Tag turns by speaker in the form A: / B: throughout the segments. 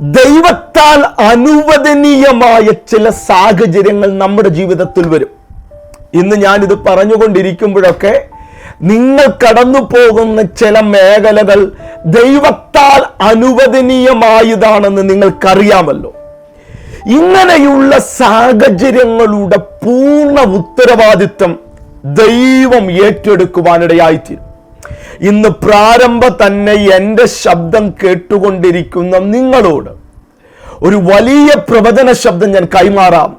A: ദൈവത്താൽ അനുവദനീയമായ ചില സാഹചര്യങ്ങൾ നമ്മുടെ ജീവിതത്തിൽ വരും. ഇന്ന് ഞാനിത് പറഞ്ഞുകൊണ്ടിരിക്കുമ്പോഴൊക്കെ നിങ്ങൾ കടന്നു പോകുന്ന ചില മേഖലകൾ ദൈവത്താൽ അനുവദനീയമായതാണെന്ന് നിങ്ങൾക്കറിയാമല്ലോ. ഇങ്ങനെയുള്ള സാഹചര്യങ്ങളുടെ പൂർണ ഉത്തരവാദിത്വം ദൈവം ഏറ്റെടുക്കുവാനിടയായിത്തീരും. ഇന്ന് പ്രാരംഭ തന്നെ എന്റെ ശബ്ദം കേട്ടുകൊണ്ടിരിക്കുന്ന നിങ്ങളോട് ഒരു വലിയ പ്രവചന ശബ്ദം ഞാൻ കൈമാറാം.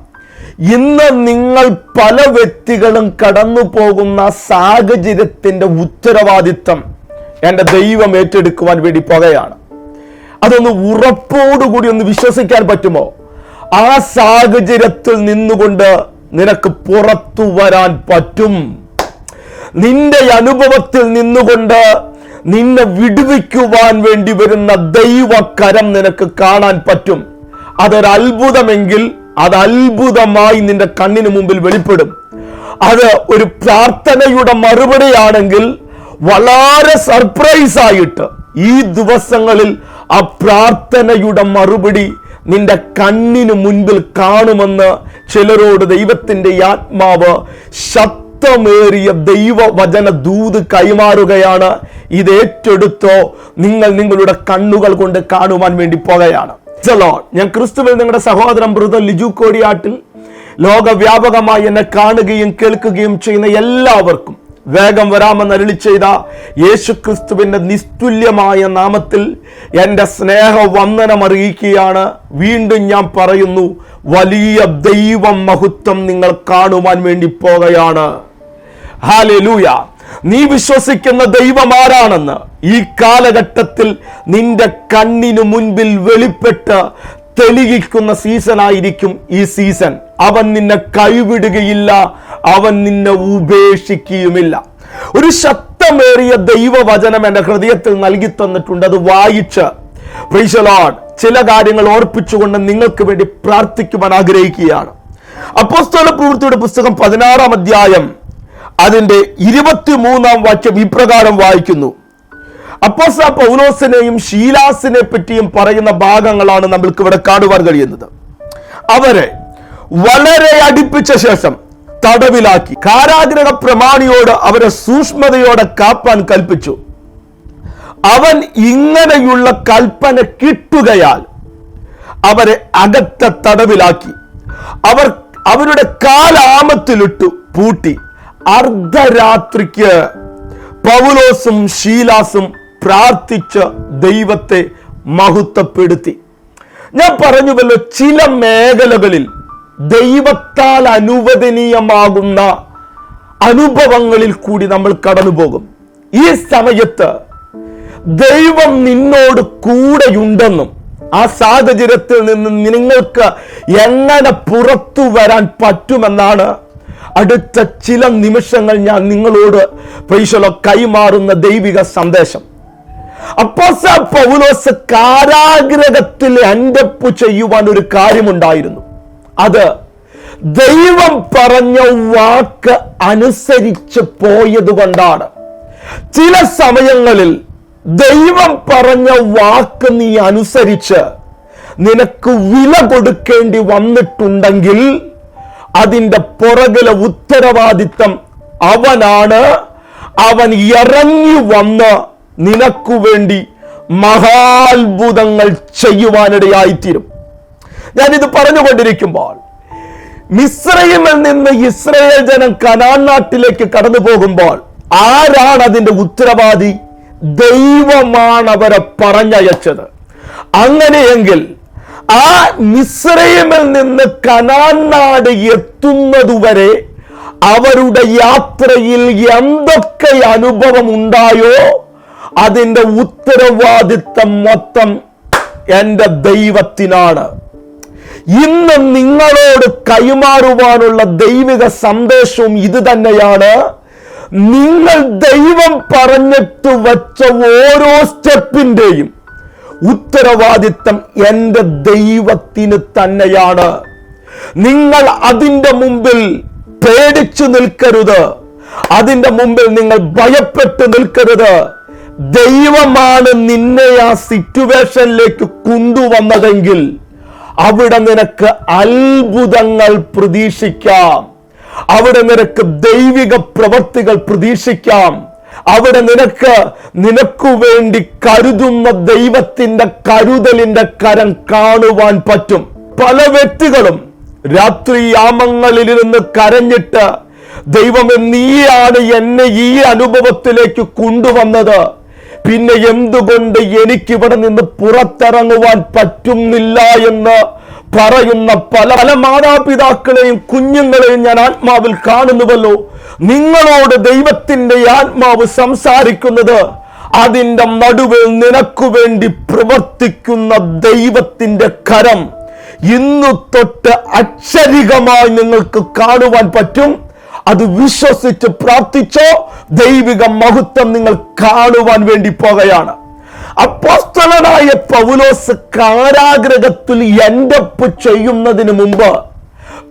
A: ഇന്ന് നിങ്ങൾ പല വ്യക്തികളും കടന്നു പോകുന്ന സാഹചര്യത്തിന്റെ ഉത്തരവാദിത്തം എന്റെ ദൈവം ഏറ്റെടുക്കുവാൻ വേണ്ടി പോകുകയാണ് അതൊന്ന് ഉറപ്പോടുകൂടി ഒന്ന് വിശ്വസിക്കാൻ പറ്റുമോ? ആ സാഹചര്യത്തിൽ നിന്നുകൊണ്ട് നിനക്ക് പുറത്തു വരാൻ പറ്റും. നിന്റെ അനുഭവത്തിൽ നിന്നുകൊണ്ട് നിന്നെ വിടുവിക്കുവാൻ വേണ്ടി വരുന്ന ദൈവക്കരം നിനക്ക് കാണാൻ പറ്റും. അതൊരത്ഭുതമെങ്കിൽ അത് അത്ഭുതമായി നിന്റെ കണ്ണിന് മുമ്പിൽ വെളിപ്പെടും. അത് ഒരു പ്രാർത്ഥനയുടെ മറുപടിയാണെങ്കിൽ വളരെ സർപ്രൈസ് ആയിട്ട് ഈ ദിവസങ്ങളിൽ ആ പ്രാർത്ഥനയുടെ മറുപടി നിന്റെ കണ്ണിന് മുൻപിൽ കാണുമെന്ന് ചിലരോട് ദൈവത്തിന്റെ ആത്മാവ് ആത്മാവ് ശക്തമേറിയ ദൈവവചന ദൂത് കൈമാറുകയാണ്. ഇത് ഏറ്റെടുത്തോ നിങ്ങൾ നിങ്ങളുടെ കണ്ണുകൾ കൊണ്ട് കാണുവാൻ വേണ്ടി പോകുകയാണ് ഞാൻ ക്രിസ്തുവിൽ നിങ്ങളുടെ സഹോദരൻ ബ്രദർ ലിജു കോടിയാട്ടിൽ ലോകവ്യാപകമായി എന്നെ കാണുകയും കേൾക്കുകയും ചെയ്യുന്ന എല്ലാവർക്കും വേഗം വരാമെന്ന് അരുളി ചെയ്ത യേശു ക്രിസ്തുവിന്റെ നിസ്തുല്യമായ നാമത്തിൽ എന്റെ സ്നേഹ വന്ദനം അറിയിക്കുകയാണ്. വീണ്ടും ഞാൻ പറയുന്നു വലിയ ദൈവം മഹത്വം നിങ്ങൾ കാണുവാൻ വേണ്ടി പോകുകയാണ് ഹാലൂയ നീ വിശ്വസിക്കുന്ന ദൈവം ആരാണെന്ന്? ഈ കാലഘട്ടത്തിൽ നിന്റെ കണ്ണിനു മുൻപിൽ വെളിപ്പെട്ട് തെളിയിക്കുന്ന സീസണായിരിക്കും ഈ സീസൺ അവൻ നിന്നെ കൈവിടുകയില്ല അവൻ നിന്നെ ഉപേക്ഷിക്കുകയുമില്ല. ഒരു ശക്തമേറിയ ദൈവവചനം എന്റെ ഹൃദയത്തിൽ നൽകി തന്നിട്ടുണ്ട്. അത് വായിച്ച്. The ചില കാര്യങ്ങൾ ഓർപ്പിച്ചുകൊണ്ട് നിങ്ങൾക്ക് വേണ്ടി പ്രാർത്ഥിക്കുവാൻ ആഗ്രഹിക്കുകയാണ്. അപ്പോസ്തല പ്രവൃത്തിയുടെ പുസ്തകം പതിനാറാം അധ്യായം അതിന്റെ ഇരുപത്തിമൂന്നാം വാക്യം ഇപ്രകാരം വായിക്കുന്നു. അപ്പോസ പൗലോസിനെയും ഷീലാസിനെ പറ്റിയും പറയുന്ന ഭാഗങ്ങളാണ് നമ്മൾക്ക് ഇവിടെ കാണുവാൻ കഴിയുന്നത്. അവരെ വളരെ അടുപ്പിച്ച ശേഷം തടവിലാക്കി. കാരാഗ്രഹ പ്രമാണിയോട് അവരെ സൂക്ഷ്മതയോടെ കാപ്പാൻ കൽപ്പിച്ചു. അവൻ ഇങ്ങനെയുള്ള കൽപ്പന കിട്ടുകയാൽ അവരെ അകത്ത തടവിലാക്കി. അവർ അവരുടെ കാലാമത്തിലിട്ടു പൂട്ടി. അർദ്ധരാത്രിക്ക് പൗലോസും ശീലാസും പ്രാർത്ഥിച്ച് ദൈവത്തെ മഹത്വപ്പെടുത്തി. ഞാൻ പറഞ്ഞുവല്ലോ ചില മേഖലകളിൽ ദൈവത്താൽ അനുവദനീയമാകുന്ന അനുഭവങ്ങളിൽ കൂടി നമ്മൾ കടന്നു പോകും ഈ സമയത്ത് ദൈവം നിന്നോട് കൂടെയുണ്ടെന്നും ആ സാഹചര്യത്തിൽ നിന്ന് നിങ്ങൾക്ക് എങ്ങനെ പുറത്തു വരാൻ പറ്റുമെന്നാണ് അടുത്ത ചില നിമിഷങ്ങൾ ഞാൻ നിങ്ങളോട് പൈസലോ കൈമാറുന്ന ദൈവിക സന്ദേശം. അപ്പോസ പൗലോസ് കാരാഗ്രഹത്തിൽ അൻഡപ്പ് ചെയ്യുവാൻ ഒരു കാര്യമുണ്ടായിരുന്നു. അത് ദൈവം പറഞ്ഞ വാക്ക് അനുസരിച്ച് പോയതുകൊണ്ടാണ് ചില സമയങ്ങളിൽ ദൈവം പറഞ്ഞ വാക്ക് നീ അനുസരിച്ച് നിനക്ക് വില കൊടുക്കേണ്ടി വന്നിട്ടുണ്ടെങ്കിൽ അതിന്റെ പുറകിലെ ഉത്തരവാദിത്തം അവനാണ്. അവൻ ഇറങ്ങി വന്ന് നിനക്കു വേണ്ടി മഹാത്ഭുതങ്ങൾ ചെയ്യുവാനിടയായിത്തീരും. ഞാനിത് പറഞ്ഞുകൊണ്ടിരിക്കുമ്പോൾ മിശ്രയിമിൽ നിന്ന് ഇസ്രയേൽ ജനം കനാൻ നാട്ടിലേക്ക് കടന്നു പോകുമ്പോൾ ആരാണ് അതിന്റെ ഉത്തരവാദി? ദൈവമാണ് അവരെ പറഞ്ഞയച്ചത്. അങ്ങനെയെങ്കിൽ ആ മിസ്രൈമിൽ നിന്ന് കനാൻ നാട് എത്തുന്നതുവരെ അവരുടെ യാത്രയിൽ എന്തൊക്കെ അനുഭവം ഉണ്ടായോ? അതിന്റെ ഉത്തരവാദിത്തം മൊത്തം എന്റെ ദൈവത്തിനാണ്. ഇന്ന് നിങ്ങളോട് കൈമാറുവാനുള്ള ദൈവിക സന്ദേശവും ഇത് തന്നെയാണ്. നിങ്ങൾ ദൈവം പറഞ്ഞിട്ട് വച്ച ഓരോ സ്റ്റെപ്പിന്റെയും ഉത്തരവാദിത്തം എന്റെ ദൈവത്തിന് തന്നെയാണ്. നിങ്ങൾ അതിന്റെ മുമ്പിൽ പേടിച്ചു നിൽക്കരുത്. അതിന്റെ മുമ്പിൽ നിങ്ങൾ ഭയപ്പെട്ട് നിൽക്കരുത്. ദൈവമാണ് നിന്നെ ആ സിറ്റുവേഷനിലേക്ക് കൊണ്ടുവന്നതെങ്കിൽ അവിടെ നിനക്ക് അത്ഭുതങ്ങൾ പ്രതീക്ഷിക്കാം. അവിടെ നിനക്ക് ദൈവിക പ്രവൃത്തികൾ പ്രതീക്ഷിക്കാം. അവിടെ നിനക്ക് നിനക്കു വേണ്ടി കരുതുന്ന ദൈവത്തിന്റെ കരുതലിന്റെ കരം കാണുവാൻ പറ്റും. പല വ്യക്തികളും രാത്രി യാമങ്ങളിലിരുന്ന് കരഞ്ഞിട്ട് ദൈവമേ നീയാണ് എന്നെ ഈ അനുഭവത്തിലേക്ക് കൊണ്ടുവന്നത്. പിന്നെ എന്തുകൊണ്ട് എനിക്കിവിടെ നിന്ന് പുറത്തിറങ്ങുവാൻ പറ്റുന്നില്ല എന്ന് പറയുന്ന പല പല മാതാപിതാക്കളെയും കുഞ്ഞുങ്ങളെയും ഞാൻ ആത്മാവിൽ കാണുന്നുവല്ലോ. നിങ്ങളോട് ദൈവത്തിന്റെ ആത്മാവ് സംസാരിക്കുന്നത് അതിന്റെ നടുവിൽ നിനക്കു വേണ്ടി പ്രവർത്തിക്കുന്ന ദൈവത്തിന്റെ കരം. ഇന്നു തൊട്ട് അക്ഷരികമായി നിങ്ങൾക്ക് കാണുവാൻ പറ്റും. അത് വിശ്വസിച്ച് പ്രാർത്ഥിച്ചോ ദൈവിക മഹത്വം നിങ്ങൾ കാണുവാൻ വേണ്ടി പോകുകയാണ്. അപ്പോസ്തലനായ പൗലോസ് കാരാഗ്രഹത്തിൽ എൻഡപ്പ് ചെയ്യുന്നതിന് മുമ്പ്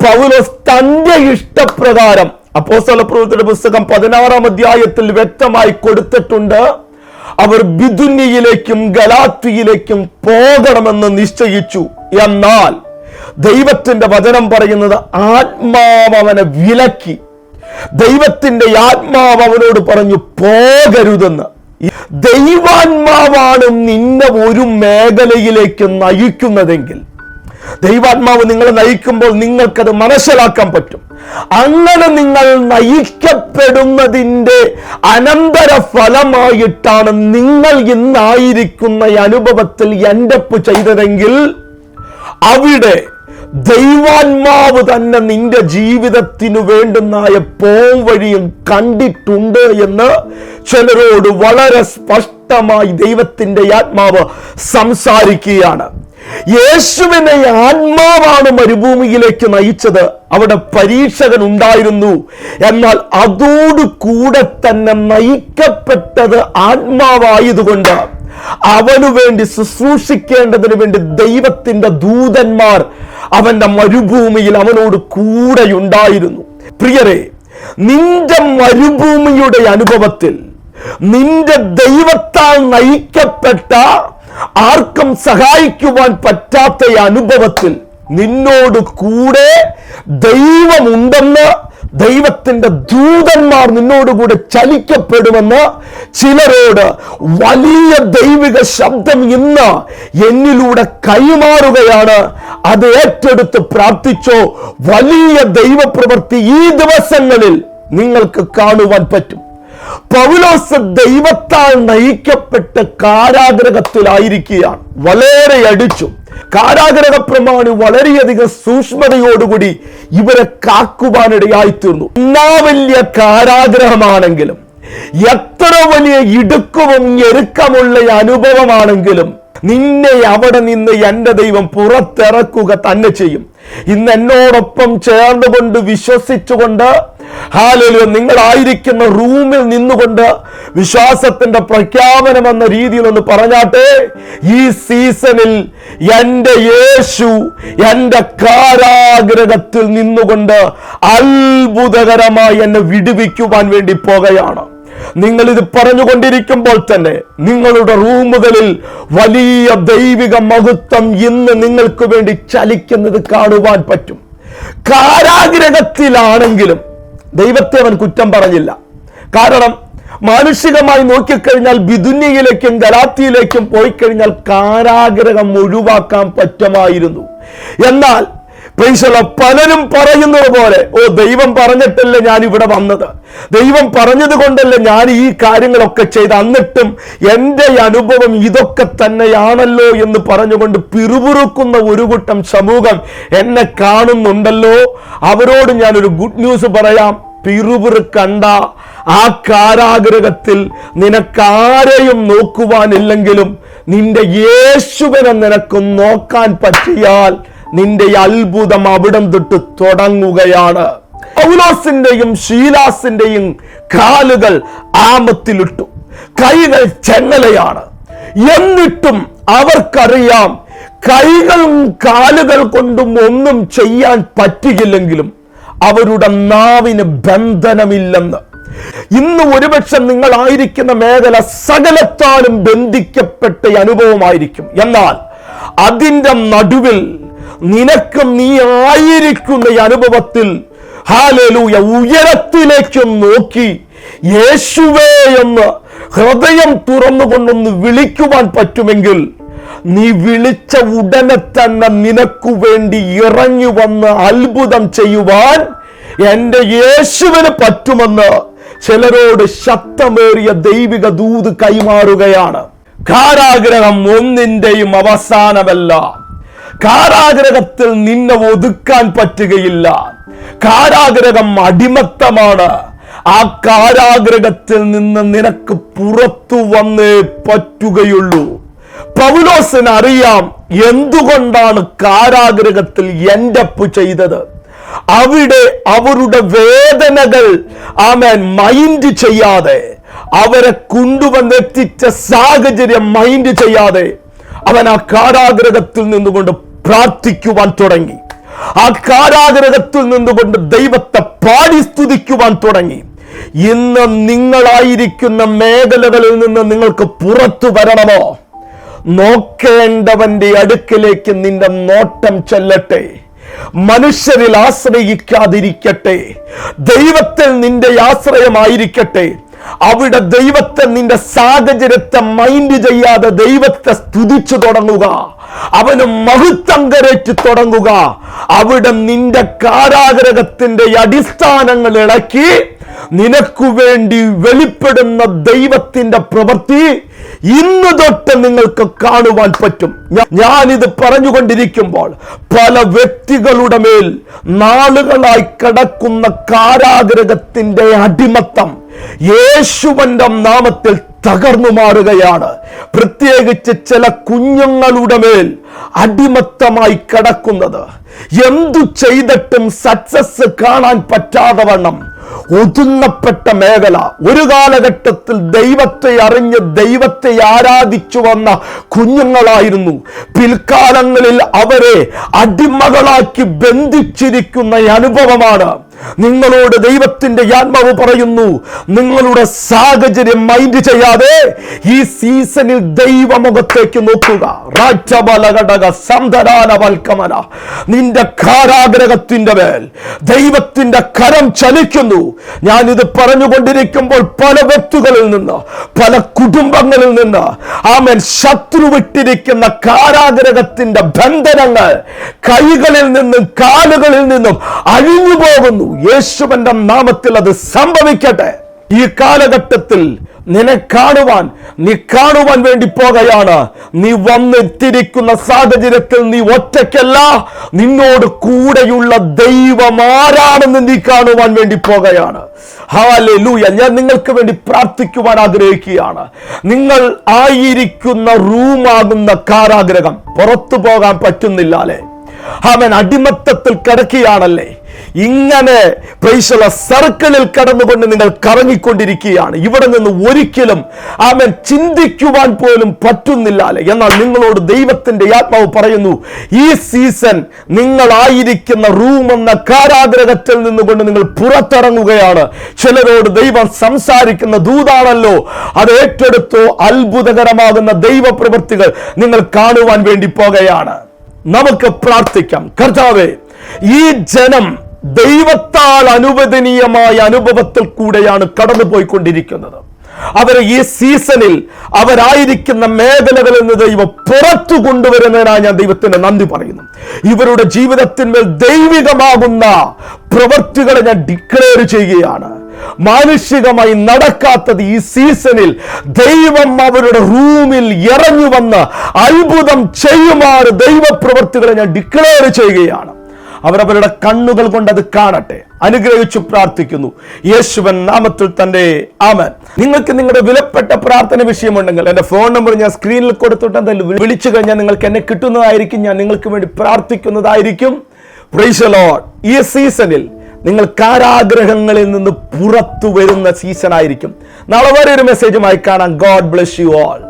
A: പൗലോസ് തന്റെ ഇഷ്ടപ്രകാരം അപ്പോസ്തല പ്രവൃത്തിയുടെ പുസ്തകം പതിനാറാം അധ്യായത്തിൽ വ്യക്തമായി കൊടുത്തിട്ടുണ്ട്. അവർ ബിദുന്യയിലേക്കും ഗലാത്തിയിലേക്കും പോകണമെന്ന് നിശ്ചയിച്ചു. എന്നാൽ ദൈവത്തിന്റെ വചനം പറയുന്നത് ആത്മാവ് അവനെ വിലക്കി. ദൈവത്തിന്റെ ആത്മാവ് അവനോട് പറഞ്ഞു പോകരുതെന്ന്. ദൈവാത്മാവാണ് നിന്നെ ഒരു മേഖലയിലേക്ക് നയിക്കുന്നതെങ്കിൽ. ദൈവാത്മാവ് നിങ്ങളെ നയിക്കുമ്പോൾ നിങ്ങൾക്കത് മനസ്സിലാക്കാൻ പറ്റും. അങ്ങനെ നിങ്ങൾ നയിക്കപ്പെടുന്നതിന്റെ അനന്തര ഫലമായിട്ടാണ് നിങ്ങൾ ഇന്നായിരിക്കുന്ന ഈ അനുഭവത്തിൽ എന്റെപ്പ് ചെയ്തതെങ്കിൽ അവിടെ ദൈവാത്മാവ് തന്നെ നിന്റെ ജീവിതത്തിനു വേണ്ടുന്നായ പോം വഴിയും കണ്ടിട്ടുണ്ട് എന്ന് ചിലരോട് വളരെ സ്പഷ്ടമായി ദൈവത്തിന്റെ ആത്മാവ് സംസാരിക്കുകയാണ്. യേശുവിനെ ആത്മാവാണ് മരുഭൂമിയിലേക്ക് നയിച്ചത്. അവിടെ പരീക്ഷകൻ ഉണ്ടായിരുന്നു എന്നാൽ അതോടുകൂടെ തന്നെ നയിക്കപ്പെട്ടത് ആത്മാവായതുകൊണ്ട്. അവനു വേണ്ടി ശുശ്രൂഷിക്കേണ്ടതിന് വേണ്ടി ദൈവത്തിന്റെ ദൂതന്മാർ അവന്റെ മരുഭൂമിയിൽ അവനോട് കൂടെയുണ്ടായിരുന്നു. പ്രിയരെ നിന്റെ മരുഭൂമിയുടെ അനുഭവത്തിൽ നിന്റെ ദൈവത്താൽ നയിക്കപ്പെട്ട ആർക്കും സഹായിക്കുവാൻ പറ്റാത്ത അനുഭവത്തിൽ നിന്നോട് കൂടെ ദൈവമുണ്ടെന്ന് ദൈവത്തിന്റെ ദൂതന്മാർ നിന്നോടുകൂടെ ചലിക്കപ്പെടുമെന്ന് ചിലരോട് വലിയ ദൈവിക ശബ്ദം ഇന്ന് എന്നിലൂടെ കൈമാറുകയാണ്. അത് ഏറ്റെടുത്ത് പ്രാർത്ഥിച്ചോ വലിയ ദൈവപ്രവൃത്തി ഈ ദിവസങ്ങളിൽ നിങ്ങൾക്ക് കാണുവാൻ പറ്റും. പൗലോസ് ദൈവത്താൽ നയിക്കപ്പെട്ട് കാരാഗ്രഹത്തിലായിരിക്കുകയാണ്. വളരെ അടിച്ചു. കാരാഗ്രഹ പ്രമാണി വളരെയധികം സൂക്ഷ്മതയോടുകൂടി ഇവരെ കാക്കുവാനിടയായി തീർന്നു എന്നാ വലിയ കാരാഗ്രഹമാണെങ്കിലും എത്ര വലിയ ഇടുക്കവും ഞെരുക്കമുള്ള അനുഭവമാണെങ്കിലും നിന്നെ അവിടെ നിന്ന് എന്റെ ദൈവം പുറത്തിറക്കുക തന്നെ ചെയ്യും. ഇന്ന് എന്നോടൊപ്പം ചേർന്നുകൊണ്ട് വിശ്വസിച്ചുകൊണ്ട് ഹാലോ നിങ്ങളായിരിക്കുന്ന റൂമിൽ നിന്നുകൊണ്ട് വിശ്വാസത്തിന്റെ പ്രഖ്യാപനം എന്ന രീതിയിൽ ഒന്ന് പറഞ്ഞാട്ടെ. ഈ സീസണിൽ എന്റെ യേശു എന്റെ കാരാഗ്രഹത്തിൽ നിന്നുകൊണ്ട് അത്ഭുതകരമായി എന്നെ വിടുവിക്കുവാൻ വേണ്ടി പോകുകയാണ്. നിങ്ങൾ ഇത് പറഞ്ഞുകൊണ്ടിരിക്കുമ്പോൾ തന്നെ നിങ്ങളുടെ റൂമുകളിൽ വലിയ ദൈവിക മഹത്വം ഇന്ന് നിങ്ങൾക്ക് വേണ്ടി ചലിക്കുന്നത് കാണുവാൻ പറ്റും. കാരാഗ്രഹത്തിലാണെങ്കിലും ദൈവത്തെ അവൻ കുറ്റം പറഞ്ഞില്ല. കാരണം മാനുഷികമായി നോക്കിക്കഴിഞ്ഞാൽ ബിദുന്യയിലേക്കും ഗലാത്തിയിലേക്കും പോയി കഴിഞ്ഞാൽ കാരാഗ്രഹം ഒഴിവാക്കാൻ പറ്റുമായിരുന്നു. എന്നാൽ പലരും പറയുന്നത് പോലെ ഓ ദൈവം പറഞ്ഞിട്ടല്ലേ ഞാൻ ഇവിടെ വന്നത്? ദൈവം പറഞ്ഞത് കൊണ്ടല്ലേ ഞാൻ ഈ കാര്യങ്ങളൊക്കെ ചെയ്ത് അന്നിട്ടും എന്റെ അനുഭവം ഇതൊക്കെ തന്നെയാണല്ലോ എന്ന് പറഞ്ഞുകൊണ്ട് പിറുപിറുക്കുന്ന ഒരു കൂട്ടം സമൂഹം എന്നെ കാണുന്നുണ്ടല്ലോ. അവരോട് ഞാനൊരു ഗുഡ് ന്യൂസ് പറയാം. പിറുപിറുക്കണ്ട. ആ കാരാഗ്രഹത്തിൽ നിനക്കാരെയും നോക്കുവാനില്ലെങ്കിലും നിന്റെ യേശുവിനെ നിനക്ക് നോക്കാൻ പറ്റിയാൽ നിന്റെ അത്ഭുതം അവിടം തൊട്ട് തുടങ്ങുകയാണ്. പൗലോസിന്റെയും ഷീലാസിന്റെയും കാലുകൾ ആമത്തിലിട്ടു. കൈകൾ ചെങ്ങലയാണ്. എന്നിട്ടും അവർക്കറിയാം കൈകളും കാലുകൾ കൊണ്ടും ഒന്നും ചെയ്യാൻ പറ്റുകയില്ലെങ്കിലും അവരുടെ നാവിന് ബന്ധനമില്ലെന്ന്. ഇന്ന് ഒരുപക്ഷെ നിങ്ങളായിരിക്കുന്ന മേഖല സകലത്താലും ബന്ധിക്കപ്പെട്ട അനുഭവമായിരിക്കും. എന്നാൽ അതിന്റെ നടുവിൽ നിനക്ക് നീ ആയിരിക്കുന്ന ഈ അനുഭവത്തിൽ ഹാലലൂയ ഉയരത്തിലേക്കും നോക്കി യേശുവേ എന്ന് ഹൃദയം തുറന്നുകൊണ്ടൊന്ന് വിളിക്കുവാൻ പറ്റുമെങ്കിൽ നീ വിളിച്ച ഉടനെ തന്നെ നിനക്കു വേണ്ടി ഇറങ്ങി വന്ന് അത്ഭുതം ചെയ്യുവാൻ എന്റെ യേശുവിന് പറ്റുമെന്ന് ചിലരോട് ശക്തമേറിയ ദൈവിക ദൂത് കൈമാറുകയാണ്. കാരാഗ്രഹം ഒന്നിന്റെയും അവസാനമല്ല. കാരാഗ്രഹത്തിൽ നിന്നെ ഒതുക്കാൻ പറ്റുകയില്ല. കാരാഗ്രഹം അടിമത്തമാണ്. ആ കാരാഗ്രഹത്തിൽ നിന്ന് നിനക്ക് പുറത്തു വന്നേ പറ്റുകയുള്ളൂ. പൗലോസിന് അറിയാം എന്തുകൊണ്ടാണ് കാരാഗ്രഹത്തിൽ എൻഡപ്പ് ചെയ്തത്. അവിടെ അവരുടെ വേദനകൾ ആമൻ മൈൻഡ് ചെയ്യാതെ അവരെ കൊണ്ടുവന്നെത്തിച്ച സാഹചര്യം മൈൻഡ് ചെയ്യാതെ അവൻ ആ കാരാഗ്രഹത്തിൽ നിന്നുകൊണ്ട് പ്രാർത്ഥിക്കുവാൻ തുടങ്ങി. ആ കാരാഗ്രഹത്തിൽ നിന്നുകൊണ്ട് ദൈവത്തെ പാടി സ്തുതിക്കുവാൻ തുടങ്ങി. ഇന്ന് നിങ്ങളായിരിക്കുന്ന മേഖലകളിൽ നിന്ന് നിങ്ങൾക്ക് പുറത്തു വരണമോ? നോക്കേണ്ടവന്റെ അടുക്കിലേക്ക് നിന്റെ നോട്ടം ചെല്ലട്ടെ. മനുഷ്യരിൽ ആശ്രയിക്കാതിരിക്കട്ടെ. ദൈവത്തിൽ നിന്റെ ആശ്രയമായിരിക്കട്ടെ. അവിടെ ദൈവത്തെ നിന്റെ സാഹചര്യത്തെ മൈൻഡ് ചെയ്യാതെ ദൈവത്തെ സ്തുതിച്ചു തുടങ്ങുക. അവന് മഹത്വം കരച്ചു തുടങ്ങുക. അവിടെ നിന്റെ കാരാഗ്രഹത്തിന്റെ അടിസ്ഥാനങ്ങൾ ഇളക്കി നിനക്കു വേണ്ടി വെളിപ്പെടുന്ന ദൈവത്തിന്റെ പ്രവൃത്തി ഇന്ന് തൊട്ട് നിങ്ങൾക്ക് കാണുവാൻ പറ്റും. ഞാനിത് പറഞ്ഞുകൊണ്ടിരിക്കുമ്പോൾ പല വ്യക്തികളുടെ മേൽ നാളുകളായി കിടക്കുന്ന കാരാഗ്രഹത്തിന്റെ അടിമത്തം യേശുവന്റെ നാമത്തിൽ തകർന്നു മാറുകയാണ്. പ്രത്യേകിച്ച് ചില കുഞ്ഞുങ്ങളുടെ മേൽ അടിമത്തമായി കിടക്കുന്നത്. എന്തു ചെയ്തിട്ടും സക്സസ് കാണാൻ പറ്റാതെ വണ്ണം ഒതുങ്ങപ്പെട്ട മേഖല. ഒരു കാലഘട്ടത്തിൽ ദൈവത്തെ അറിഞ്ഞ് ദൈവത്തെ ആരാധിച്ചു വന്ന കുഞ്ഞുങ്ങളായിരുന്നു. പിൽക്കാലങ്ങളിൽ അവരെ അടിമകളാക്കി ബന്ധിച്ചിരിക്കുന്ന അനുഭവമാണ്. നിങ്ങളോട് ദൈവത്തിന്റെ ആത്മാവ് പറയുന്നു. നിങ്ങളുടെ സാഹചര്യം മൈൻഡ് ചെയ്യാതെ ഈ സീസണിൽ ദൈവമുഖത്തേക്ക് നോക്കുക. നിന്റെ കാരാഗ്രഹത്തിന്റെ മേൽ ദൈവത്തിന്റെ കരം ചലിക്കുന്നു. ഞാൻ ഇത് പറഞ്ഞുകൊണ്ടിരിക്കുമ്പോൾ പല വ്യക്തികളിൽ നിന്ന് പല കുടുംബങ്ങളിൽ നിന്ന് ആമൻ ശത്രു വിട്ടിരിക്കുന്ന കാരാഗ്രഹത്തിന്റെ ബന്ധനങ്ങൾ കൈകളിൽ നിന്നും കാലുകളിൽ നിന്നും അഴിഞ്ഞു പോകുന്നു യേശുവന്റെ നാമത്തിൽ അത് സംഭവിക്കട്ടെ. ഈ കാലഘട്ടത്തിൽ നിന്നെ കാണുവാൻ നീ കാണുവാൻ വേണ്ടി പോകുകയാണ്. നീ വന്നെത്തിരിക്കുന്ന സാഹചര്യത്തിൽ നീ ഒറ്റയ്ക്കല്ല. നിന്നോട് കൂടെയുള്ള ദൈവം ആരാണെന്ന് നീ കാണുവാൻ വേണ്ടി പോകുകയാണ്. ഹാലൂയ ഞാൻ നിങ്ങൾക്ക് വേണ്ടി പ്രാർത്ഥിക്കുവാൻ ആഗ്രഹിക്കുകയാണ്. നിങ്ങൾ ആയിരിക്കുന്ന റൂമാകുന്ന കാരാഗ്രഹം പുറത്തു പോകാൻ പറ്റുന്നില്ല അല്ലേ? അവൻ അടിമത്തത്തിൽ കിടക്കുകയാണല്ലേ? ഇങ്ങനെ പ്രൈശുള്ള സർക്കിളിൽ കടന്നുകൊണ്ട് നിങ്ങൾ കറങ്ങിക്കൊണ്ടിരിക്കുകയാണ്. ഇവിടെ നിന്ന് ഒരിക്കലും അവൻ ചിന്തിക്കുവാൻ പോലും പറ്റുന്നില്ല അല്ലേ? എന്നാൽ നിങ്ങളോട് ദൈവത്തിന്റെ ആത്മാവ് പറയുന്നു ഈ സീസൺ നിങ്ങളായിരിക്കുന്ന റൂം എന്ന കാരാഗ്രഹത്തിൽ നിന്നുകൊണ്ട് നിങ്ങൾ പുറത്തിറങ്ങുകയാണ്. ചിലരോട് ദൈവം സംസാരിക്കുന്ന ദൂതാണല്ലോ. അത് ഏറ്റെടുത്തോ അത്ഭുതകരമാകുന്ന ദൈവപ്രവൃത്തികൾ നിങ്ങൾ കാണുവാൻ വേണ്ടി പോകുകയാണ്. നമുക്ക് പ്രാർത്ഥിക്കാം. കർത്താവേ ഈ ജനം ദൈവത്താൽ അനുവദനീയമായ അനുഭവത്തിൽ കൂടെയാണ് കടന്നു പോയിക്കൊണ്ടിരിക്കുന്നത് അവർ ഈ സീസണിൽ അവരായിരിക്കുന്ന മേഖലകളിൽ നിന്ന് ദൈവം പുറത്തു കൊണ്ടുവരുന്നതിനായി ഞാൻ ദൈവത്തിന് നന്ദി പറയുന്നു. ഇവരുടെ ജീവിതത്തിന്മേൽ ദൈവികമാകുന്ന പ്രവൃത്തികളെ ഞാൻ ഡിക്ലെയർ ചെയ്യുകയാണ്. മാനുഷികമായി നടക്കാത്തത് ഈ സീസണിൽ ദൈവം അവരുടെ റൂമിൽ ഇറങ്ങി വന്ന് അത്ഭുതം ചെയ്യുമാറ് ദൈവപ്രവൃത്തികളെ ഞാൻ ഡിക്ലെയർ ചെയ്യുകയാണ്. അവരവരുടെ കണ്ണുകൾ കൊണ്ട് അത് കാണട്ടെ. അനുഗ്രഹിച്ചു പ്രാർത്ഥിക്കുന്നു. യേശുവൻ നാമത്തിൽ തന്റെ ആമൻ. നിങ്ങൾക്ക് നിങ്ങളുടെ വിലപ്പെട്ട പ്രാർത്ഥന വിഷയമുണ്ടെങ്കിൽ എന്റെ ഫോൺ നമ്പർ ഞാൻ സ്ക്രീനിൽ കൊടുത്തിട്ട് എന്തായാലും വിളിച്ചു കഴിഞ്ഞാൽ നിങ്ങൾക്ക് എന്നെ കിട്ടുന്നതായിരിക്കും. ഞാൻ നിങ്ങൾക്ക് വേണ്ടി പ്രാർത്ഥിക്കുന്നതായിരിക്കും. പ്രൈസ്. ഈ സീസണിൽ നിങ്ങൾ കാരാഗ്രഹങ്ങളിൽ നിന്ന് പുറത്തു വരുന്ന സീസൺ ആയിരിക്കും. നാളെ വരെ ഒരു മെസ്സേജുമായി കാണാം. God bless you all